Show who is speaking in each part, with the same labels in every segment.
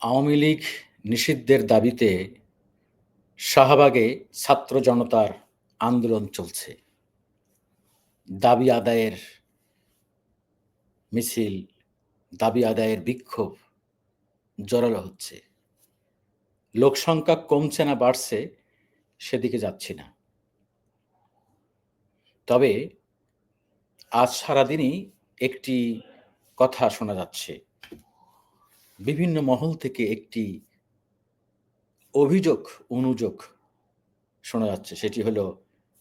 Speaker 1: আওয়ামী লীগ নিষিদ্ধের দাবিতে শাহবাগে ছাত্র জনতার আন্দোলন চলছে। দাবি আদায়ের মিছিল, দাবি আদায়ের বিক্ষোভ জোরালো হচ্ছে। লোক সংখ্যা কমছে না, বাড়ছে, সেদিকে যাচ্ছি না। তবে আজ সারাদিনই একটি কথা শোনা যাচ্ছে। বিভিন্ন মহল থেকে একটি অভিযোগ, অনুযোগ শোনা যাচ্ছে। সেটি হলো,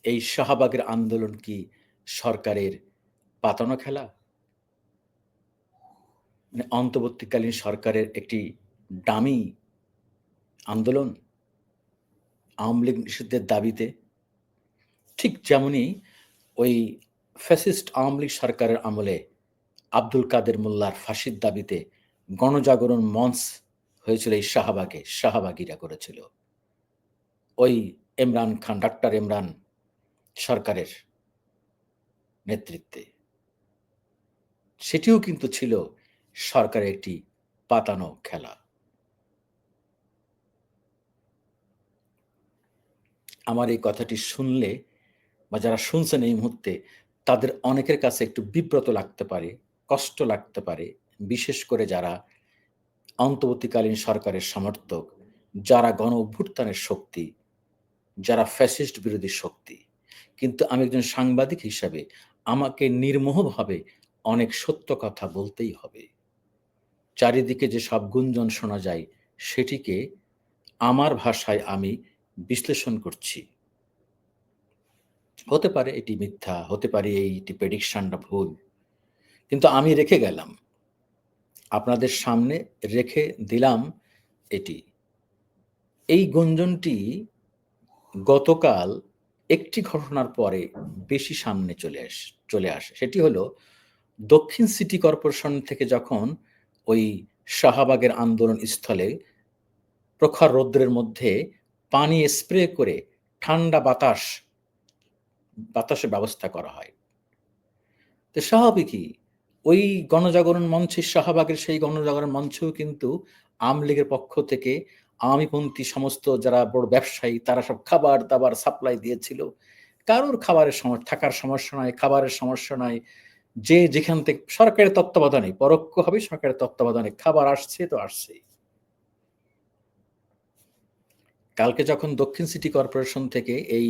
Speaker 1: এই শাহবাগের আন্দোলন কি সরকারের পাতানো খেলা? মানে অন্তর্বর্তীকালীন সরকারের একটি ডামি আন্দোলন আওয়ামী লীগ নিষিদ্ধের দাবিতে? ঠিক যেমনই ওই ফ্যাসিস্ট আওয়ামী লীগ সরকারের আমলে আব্দুল কাদের মোল্লার ফাঁসির দাবিতে গণজাগরণ মঞ্চ হয়েছিল এই শাহবাগে, শাহবাগিরা করেছিল। ওই ইমরান খান, ডাক্তার ইমরান সরকারের নেতৃত্বে। সেটিও কিন্তু ছিল সরকারের একটি পাতানো খেলা। আমার এই কথাটি শুনলে বা যারা শুনছেন এই মুহূর্তে, তাদের অনেকের কাছে একটু বিব্রত লাগতে পারে, কষ্ট লাগতে পারে। বিশেষ করে যারা অন্তর্বর্তীকালীন সরকারের সমর্থক, যারা গণ অভ্যুত্থানের শক্তি, যারা ফ্যাসিস্ট বিরোধী শক্তি। কিন্তু আমি একজন সাংবাদিক হিসাবে আমাকে নির্মোহভাবে অনেক সত্য কথা বলতেই হবে। চারিদিকে যে সব গুঞ্জন শোনা যায়, সেটিকে আমার ভাষায় আমি বিশ্লেষণ করছি। হতে পারে এটি মিথ্যা, হতে পারে এইটি প্রেডিকশনটা ভুল। কিন্তু আমি রেখে গেলাম। আপনাদের সামনে রেখে দিলাম এটি। এই গুঞ্জনটি গতকাল একটি ঘটনার পরে বেশি সামনে চলে আস, চলে আসে। সেটি হলো দক্ষিণ সিটি কর্পোরেশন থেকে যখন ওই শাহবাগের আন্দোলন স্থলে প্রখর রৌদ্রের মধ্যে পানি স্প্রে করে ঠান্ডা বাতাস, বাতাসের ব্যবস্থা করা হয়, তো স্বাভাবিকই ওই গণজাগরণ মঞ্চের শাহবাগের সেই গণজাগরণ মঞ্চেও কিন্তু আওয়ামী লীগের পক্ষ থেকে আওয়ামীপন্থী সমস্ত যারা বড় ব্যবসায়ী, তারা সব খাবার দাবার সাপ্লাই দিয়েছিল। কারোর খাবারের থাকার সমস্যা নাই, খাবারের সমস্যা নাই। যে যেখান থেকে, সরকারের তত্ত্বাবধানে, পরোক্ষভাবে সরকারের তত্ত্বাবধানে খাবার আসছে তো আসছেই। কালকে যখন দক্ষিণ সিটি কর্পোরেশন থেকে এই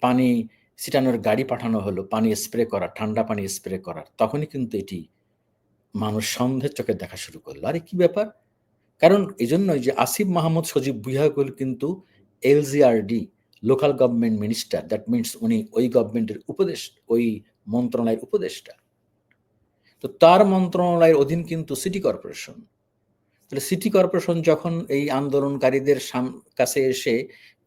Speaker 1: পানি ছিটানোর গাড়ি পাঠানো হলো, পানি স্প্রে করা, ঠান্ডা পানি স্প্রে করার তখনই কিন্তু এটি মানুষ সন্দেহের চোখে দেখা শুরু করল। আরে, কি ব্যাপার? কারণ এই জন্যই যে আসিফ মাহমুদ, সজীব বুইহাগুল কিন্তু LGRD, local government minister, that means উনি ওই গভর্নমেন্টের উপদেশ, ওই মন্ত্রণালয়ের উপদেষ্টা। তো তার মন্ত্রণালয়ের অধীন কিন্তু সিটি কর্পোরেশন। তাহলে সিটি কর্পোরেশন যখন এই আন্দোলনকারীদের কাছে এসে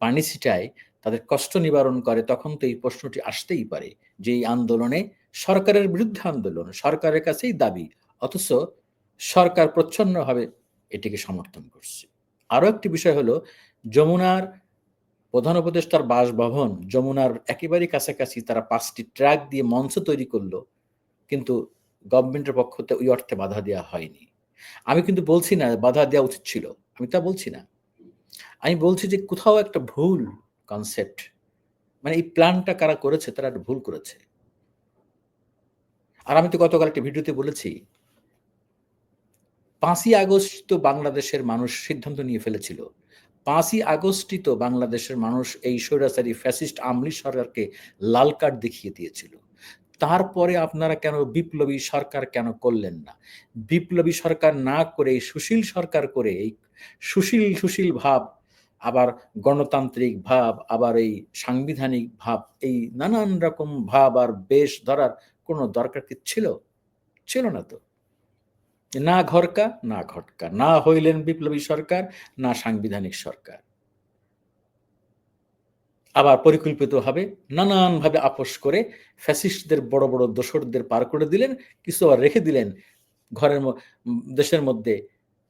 Speaker 1: পানি ছিটায় তাদের কষ্ট নিবারণ করে, তখন তো এই প্রশ্নটি আসতেই পারে যে এই আন্দোলনে সরকারের বিরুদ্ধে আন্দোলন, সরকারের কাছেই দাবি, অথচ সরকার প্রচ্ছন্নভাবে এটিকে সমর্থন করছে। আরও একটি বিষয় হলো, যমুনার প্রধান উপদেষ্টার বাসভবন, যমুনার একেবারেই কাছাকাছি তারা পাঁচটি ট্র্যাক দিয়ে মঞ্চ তৈরি করল, কিন্তু গভর্নমেন্টের পক্ষ থেকে ওই অর্থে বাধা দেওয়া হয়নি। আমি কিন্তু বলছি না, বাধা দেওয়া উচিত ছিল, আমি তা বলছি না। আমি বলছি যে কোথাও একটা ভুল কনসেপ্ট মানে এই প্ল্যানটা কারা করেছে, তারা ভুল করেছে। আর আমি তো গতকাল একটা ভিডিওতে বলেছি, পাঁচই আগস্ট তো বাংলাদেশের মানুষ সিদ্ধান্ত নিয়ে ফেলেছিল। পাঁচই আগস্টই তো বাংলাদেশের মানুষ এই স্বৈরাচারী ফ্যাসিস্ট আমলি সরকারকে লাল কার্ড দেখিয়ে দিয়েছিল। তারপরে আপনারা কেন বিপ্লবী সরকার কেন করলেন না? বিপ্লবী সরকার না করে, সুশীল সরকার করে এই সুশীল সুশীল ভাব আবার গণতান্ত্রিক ভাব, আবার এই সাংবিধানিক ভাব, এই নানান রকম ভাব আর বেশ ধরার কোনো দরকার কি ছিল? ছিল না তো। না ঘরকা, না ঘটকা। না হইলেন বিপ্লবী সরকার, না সাংবিধানিক সরকার। আবার পরিকল্পিতভাবে নানানভাবে আপোষ করে ফ্যাসিস্টদের বড় বড় দোসরদের পার করে দিলেন, কিছু আবার রেখে দিলেন। ঘরের দেশের মধ্যে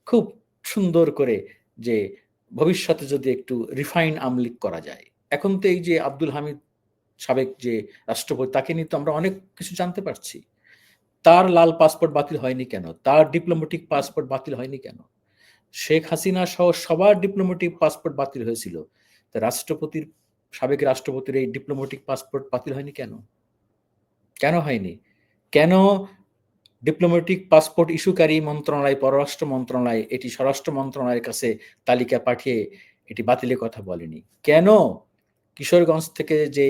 Speaker 1: খুব সুন্দর করে যে ভবিষ্যতে যদি একটু রিফাইন আমলিক করা যায়। এখন তো এই যে আব্দুল হামিদ সাবেক যে রাষ্ট্রপতি, তাকে নিয়ে তো আমরা অনেক কিছু জানতে পারছি। তার লাল পাসপোর্ট বাতিল হয়নি কেন? তার ডিপ্লোমেটিক পাসপোর্ট বাতিল হয়নি কেন? শেখ হাসিনা সহ সবার ডিপ্লোমেটিক পাসপোর্ট বাতিল হয়েছিল। তা রাষ্ট্রপতির, সাবেক রাষ্ট্রপতির এই ডিপ্লোমেটিক পাসপোর্ট বাতিল হয়নি কেন? কেন হয়নি? কেন ডিপ্লোমেটিক পাসপোর্ট ইস্যুকারী মন্ত্রণালয়, পররাষ্ট্র মন্ত্রণালয়, এটি স্বরাষ্ট্র মন্ত্রণালয়ের কাছে তালিকা পাঠিয়ে এটি বাতিলের কথা বলেনি। কেন? কিশোরগঞ্জ থেকে যে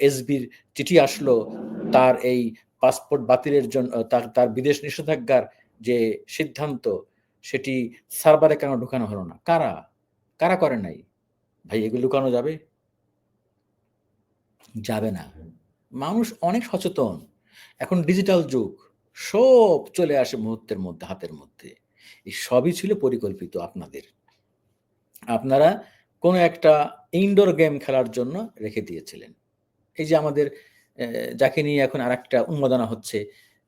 Speaker 1: এসবির চিঠি আসলো, তার এই পাসপোর্ট বাতিলের জন্য তার তার বিদেশ নিষেধাজ্ঞার যে সিদ্ধান্ত, সেটি সার্ভারে কেন ঢুকানো হলো না? কারা? কারা করে নাই? ভাই, এগুলো লুকানো যাবে? যাবে না। মানুষ অনেক সচেতন। এখন ডিজিটাল যুগ, সব চলে আসে মুহূর্তের মধ্যে, হাতের মধ্যে। এই সবই ছিল পরিকল্পিত আপনাদের। আপনারা কোনো একটা ইনডোর গেম খেলার জন্য রেখে দিয়েছিলেন। এই যে আমাদের যাকে নিয়ে এখন আর একটা উন্মাদনা হচ্ছে,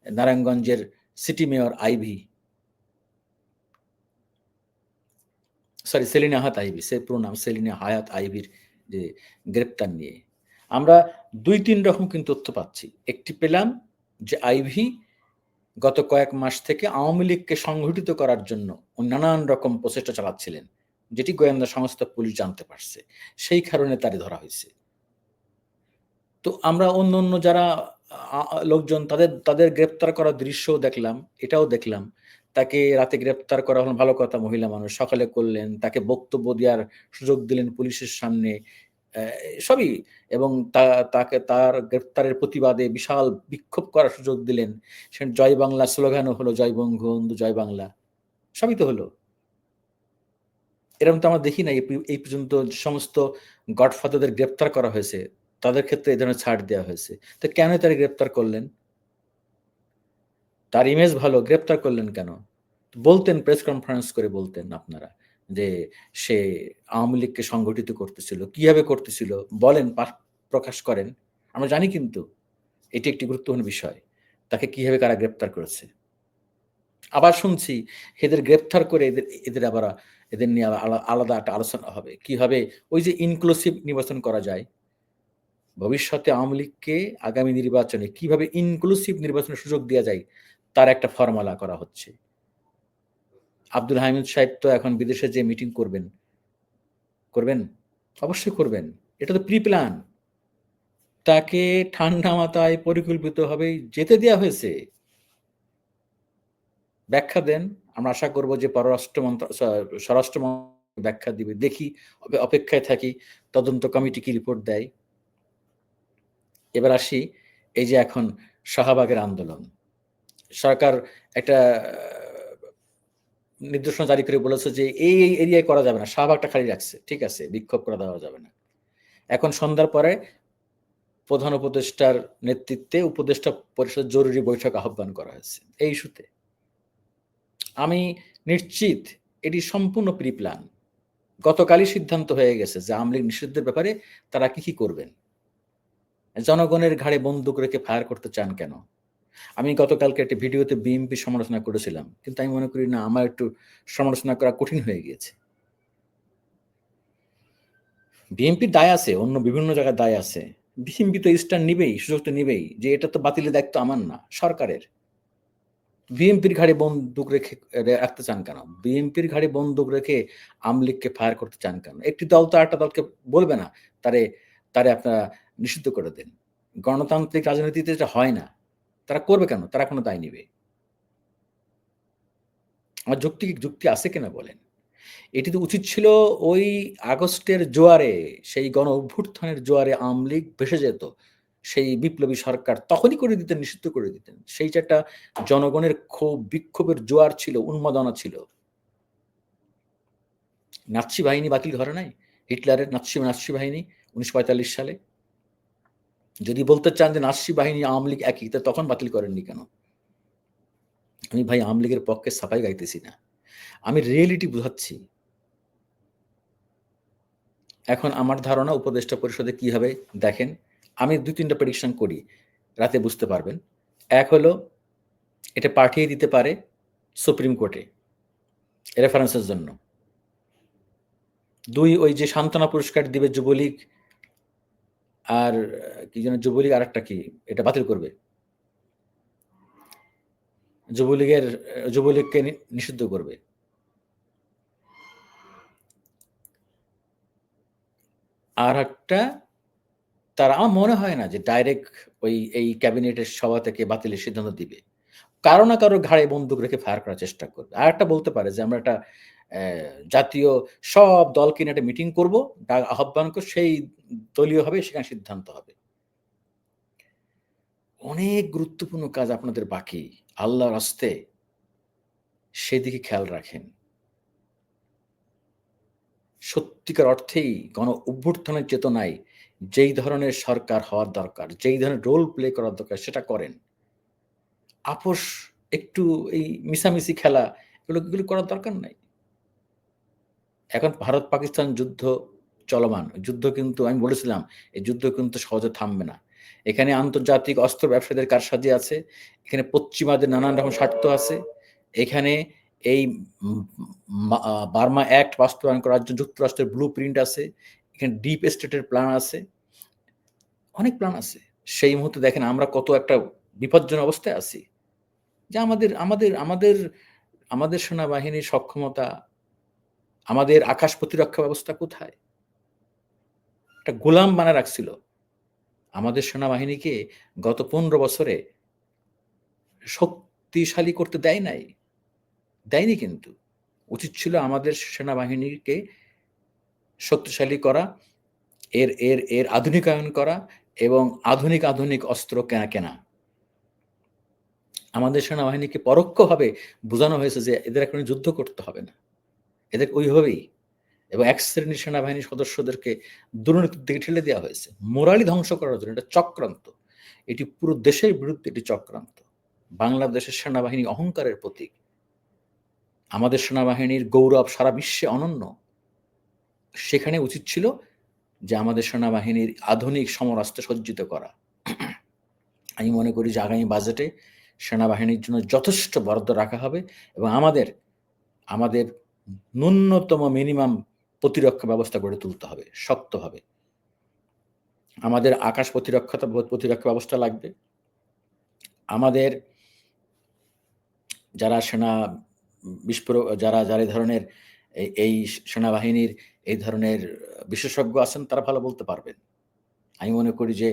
Speaker 1: নারায়ণগঞ্জের city mayor Ivy sorry Selina হাত আইভি সে পুরো নাম সেলিনা হায়াত আইভির যে গ্রেপ্তার নিয়ে। আমরা দুই তিন রকম কিন্তু তথ্য পাচ্ছি। একটি পেলাম যে আইভি গত কয়েক মাস থেকে আওয়ামী লীগকে সংগঠিত করার জন্য নানান রকম প্রচেষ্টা চালাচ্ছিলেন, যেটি গোয়েন্দা সংস্থা পুলিশ জানতে পারছে। সেই কারণে তারে ধরা হয়েছে। তো আমরা অন্য অন্য যারা লোকজন তাদের তাদের গ্রেপ্তার করার দৃশ্যও দেখলাম, এটাও দেখলাম। তাকে রাতে গ্রেপ্তার করা হলো, ভালো কথা মহিলা মানুষ, সকালে করলেন, তাকে বক্তব্য দেওয়ার সুযোগ দিলেন পুলিশের সামনে। সবই। এবং তাকে তার গ্রেপ্তারের প্রতিবাদে বিশাল বিক্ষোভ করার সুযোগ দিলেন। সে জয় বাংলা স্লোগানও হলো, জয় বঙ্গবন্ধু, জয় বাংলা। সবই তো হলো। এরকম তো আমরা দেখি না, এই পর্যন্ত সমস্ত গডফাদারদের গ্রেপ্তার করা হয়েছে, তাদের ক্ষেত্রে এই ধরনের ছাড় দেওয়া হয়েছে। তো কেন তারা গ্রেপ্তার করলেন? তার ইমেজ ভালো, গ্রেপ্তার করলেন কেন? বলতেন প্রেস কনফারেন্স করে বলতেন আপনারা। যে সে আওয়ামী লীগকে সংগঠিত করতেছিল, কীভাবে করতেছিল, বলেন প্রকাশ করেন। আমরা জানি কিন্তু এটি একটি গুরুত্বপূর্ণ বিষয়। তাকে কীভাবে কারা গ্রেপ্তার করেছে? আবার শুনছি, এদের গ্রেপ্তার করে এদের এদের আবার, এদের নিয়ে আলাদা একটা আলোচনা হবে। কীভাবে ওই যে ইনক্লুসিভ নির্বাচন করা যায়? ভবিষ্যতে আওয়ামী লীগকে আগামী নির্বাচনে কীভাবে ইনক্লুসিভ নির্বাচনের সুযোগ দেওয়া যায়? তার একটা ফর্মুলা করা হচ্ছে। আব্দুল হামিদ সাহেব তো এখন বিদেশে যে মিটিং করবেন করবেন? অবশ্যই করবেন। এটা তো প্রি প্ল্যান তাকে ঠান্ডা মাথায় পরিকল্পিতভাবে যেতে দেওয়া হয়েছে। ব্যাখ্যা দেন। আমরা আশা করব যে পররাষ্ট্র মন্ত্র স্বরাষ্ট্র ব্যাখ্যা দিবে। দেখি অপেক্ষায় থাকি। তদন্ত কমিটি কি রিপোর্ট দেয়? এবার আসি, এই যে এখন শাহবাগের আন্দোলন। সরকার একটা নির্দেশনা জারি করে বলেছে যে এই এই এরিয়ায় করা যাবে না, শাহবাগটা খালি রাখছে, ঠিক আছে, বিক্ষোভ করা দেওয়া যাবে না। এখন সন্ধ্যার পরে প্রধান উপদেষ্টার নেতৃত্বে উপদেষ্টা পরিষদ জরুরি বৈঠক আহ্বান করা হয়েছে, এই ইস্যুতে। আমি নিশ্চিত এটি সম্পূর্ণ প্রিপ্লান গতকালই সিদ্ধান্ত হয়ে গেছে যে আওয়ামী লীগ নিষিদ্ধের ব্যাপারে তারা কি কি করবেন? জনগণের ঘাড়ে বন্দুক রেখে ফায়ার করতে চান কেন? আমি গতকালকে একটা ভিডিওতে বিএনপি সমালোচনা করেছিলাম, কিন্তু আমি মনে করি না, আমার একটু সমালোচনা করা কঠিন হয়ে গিয়েছে। বিএনপির দায় আছে, অন্য বিভিন্ন জায়গায় দায় আছে। বিএনপি তো স্ট্যান্ড নিবেই, সুযোগ তো নিবেই, যে এটা তো বাতিলের দায়িত্ব আমার না, সরকারের। বিএনপির ঘাড়ে বন্দুক রেখে রাখতে চান কেন? বিএনপির ঘাড়ে বন্দুক রেখে আমলিগকে ফায়ার করতে চান কেন? একটি দল তো একটা দলকে বলবে না, তারে তারে আপনারা নিষিদ্ধ করে দেন। গণতান্ত্রিক রাজনীতিতে এটা হয় না। তারা করবে কেন? তারা কোনো দায় নিবে। আমার যুক্তি যুক্তি আছে কিনা বলেন? এটি তো উচিত ছিল ওই আগস্টের জোয়ারে, সেই গণ অভ্যুত্থানের জোয়ারে আওয়ামী লীগ ভেসে যেত। সেই বিপ্লবী সরকার তখনই করে দিতেন, নিষিদ্ধ করে দিতেন। সেই যে একটা জনগণের ক্ষোভ, বিক্ষোভের জোয়ার ছিল, উন্মাদনা ছিল। নাৎসি বাহিনী বাতিল ঘরে নাই? হিটলারের নাৎসি নাৎসি বাহিনী উনিশশো পঁয়তাল্লিশ সালে? যদি বলতে চান যে নাৎসি বাহিনী আওয়ামী লীগ একই, তা তখন বাতিল করেননি কেন? আমি ভাই আওয়ামী লীগের পক্ষে সাফাই গাইতেছি না। আমি রিয়েলিটি বুঝাচ্ছি। এখন আমার ধারণা উপদেষ্টা পরিষদে কি হবে দেখেন। আমি দুই তিনটা প্রেডিকশন করি, রাতে বুঝতে পারবেন। এক হলো, এটা পাঠিয়ে দিতে পারে সুপ্রিম কোর্টে রেফারেন্সের জন্য। দুই, ওই যে সান্ত্বনা পুরস্কার দিবে যুবলীগ আর, কি যেন যুবলীগ আর একটা কি? এটা বাতিল করবে। যুবলীগের, যুবলীগকে নিষিদ্ধ করবে। আর একটা, তারা আমার মনে হয় না যে ডাইরেক্ট ওই, এই ক্যাবিনেটের সভা থেকে বাতিলের সিদ্ধান্ত দিবে। কারও না কারও ঘাড়ে বন্দুক রেখে ফায়ার করার চেষ্টা করবে। আর একটা বলতে পারে যে, আমরা একটা জাতীয় সব দলকে নিয়ে একটা মিটিং করব আহ্বান করে, সেই দলীয় হবে, সেখানে সিদ্ধান্ত হবে। অনেক গুরুত্বপূর্ণ কাজ আপনাদের বাকি। আল্লাহর হস্তে সেদিকে খেয়াল রাখেন। সত্যিকার অর্থেই গণ অভ্যুত্থানের চেতনায় যেই ধরনের সরকার হওয়ার দরকার, যেই ধরনের রোল প্লে করার দরকার, সেটা করেন। আপোষ, একটু এই মিশামিশি খেলা, এগুলো এগুলো করার দরকার নাই। এখন ভারত পাকিস্তান যুদ্ধ চলমান। যুদ্ধ কিন্তু, আমি বলেছিলাম, এই যুদ্ধ কিন্তু সহজে থামবে না। এখানে আন্তর্জাতিক অস্ত্র ব্যবসায়ীদের কারসাজি আছে, এখানে পশ্চিমাদের নানান রকম স্বার্থ আছে। এখানে এই বার্মা অ্যাক্ট বাস্তবায়ন করার জন্য যুক্তরাষ্ট্রের ব্লু প্রিন্ট আছে, এখানে ডিপ স্টেটের প্ল্যান আছে, অনেক প্ল্যান আছে। সেই মুহূর্তে দেখেন আমরা কত একটা বিপজ্জনক অবস্থায় আছি। যে আমাদের আমাদের আমাদের আমাদের সেনাবাহিনীর সক্ষমতা, আমাদের আকাশ প্রতিরক্ষা ব্যবস্থা কোথায়? একটা গোলাম বানা রাখছিল। আমাদের সেনাবাহিনীকে গত পনেরো বছরে শক্তিশালী করতে দেয় নাই। দেয়নি কিন্তু। উচিত ছিল আমাদের সেনাবাহিনীকে শক্তিশালী করা, এর এর এর আধুনিকায়ন করা এবং আধুনিক আধুনিক অস্ত্র কেনা কেনা। আমাদের সেনাবাহিনীকে পরোক্ষভাবে বোঝানো হয়েছে যে এদের এখন যুদ্ধ করতে হবে না। এদের ওইভাবেই। এবং এক শ্রেণির সেনাবাহিনীর সদস্যদেরকে দুর্নীতির দিকে ঠেলে দেওয়া হয়েছে। মোরালি ধ্বংস করার জন্য এটা চক্রান্ত। এটি পুরো দেশের বিরুদ্ধে এটি চক্রান্ত। বাংলাদেশের সেনাবাহিনী অহংকারের প্রতীক। আমাদের সেনাবাহিনীর গৌরব সারা বিশ্বে অনন্য। সেখানে উচিত ছিল যে আমাদের সেনাবাহিনীর আধুনিক সমরাস্ত্রে সজ্জিত করা। আমি মনে করি যে আগামী বাজেটে সেনাবাহিনীর জন্য যথেষ্ট বরাদ্দ রাখা হবে এবং আমাদের আমাদের ন্যূনতম মিনিমাম প্রতিরক্ষা ব্যবস্থা গড়ে তুলতে হবে শক্তভাবে আমাদের আকাশ প্রতিরক্ষা প্রতিরক্ষা ব্যবস্থা লাগবে। আমাদের যারা সেনা বিস্ফোরক যারা যারা এই ধরনের এই সেনাবাহিনীর, এই ধরনের বিশেষজ্ঞ আছেন, তারা ভালো বলতে পারবেন। আমি মনে করি যে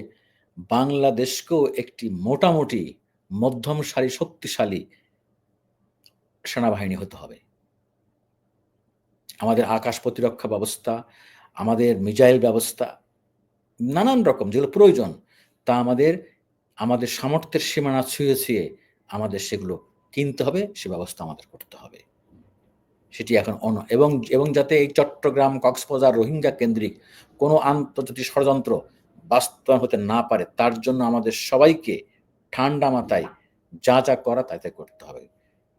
Speaker 1: বাংলাদেশকেও একটি মোটামুটি মধ্যম সারি শক্তিশালী সেনাবাহিনী হতে হবে। আমাদের আকাশ প্রতিরক্ষা ব্যবস্থা, আমাদের মিজাইল ব্যবস্থা, নানান রকম যেগুলো প্রয়োজন, তা আমাদের আমাদের সামর্থ্যের সীমানা ছুঁয়ে ছুঁয়ে আমাদের সেগুলো কিনতে হবে, সে ব্যবস্থা আমাদের করতে হবে। সেটি এখন অন, এবং এবং যাতে এই চট্টগ্রাম, কক্সবাজার, রোহিঙ্গা কেন্দ্রিক কোনো আন্তর্জাতিক ষড়যন্ত্র বাস্তবায়ন হতে না পারে, তার জন্য আমাদের সবাইকে ঠান্ডা মাথায় যা যা করা তাতে করতে হবে।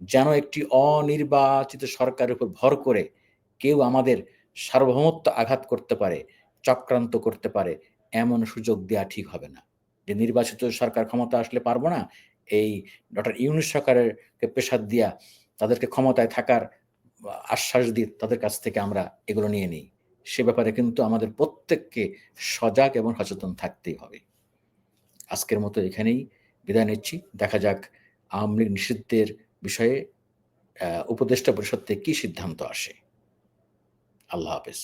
Speaker 1: যেন একটি অনির্বাচিত সরকারের উপর ভর করে কেউ আমাদের সার্বভৌমত্ব আঘাত করতে পারে, চক্রান্ত করতে পারে, এমন সুযোগ দেওয়া ঠিক হবে না। যে নির্বাচিত সরকার ক্ষমতা আসলে পারব না, এই ডক্টর ইউনুস সরকারের পেশার দিয়া তাদেরকে ক্ষমতায় থাকার আশ্বাস দিয়ে তাদের কাছ থেকে আমরা এগুলো নিয়ে নিই। সে ব্যাপারে কিন্তু আমাদের প্রত্যেককে সজাগ এবং সচেতন থাকতেই হবে। আজকের মতো এখানেই বিদায় নিচ্ছি। দেখা যাক আওয়ামী লীগ নিষিদ্ধের বিষয়ে উপদেষ্টা পরিষদ থেকে কি সিদ্ধান্ত আসে। আল্লাহ হাফেজ।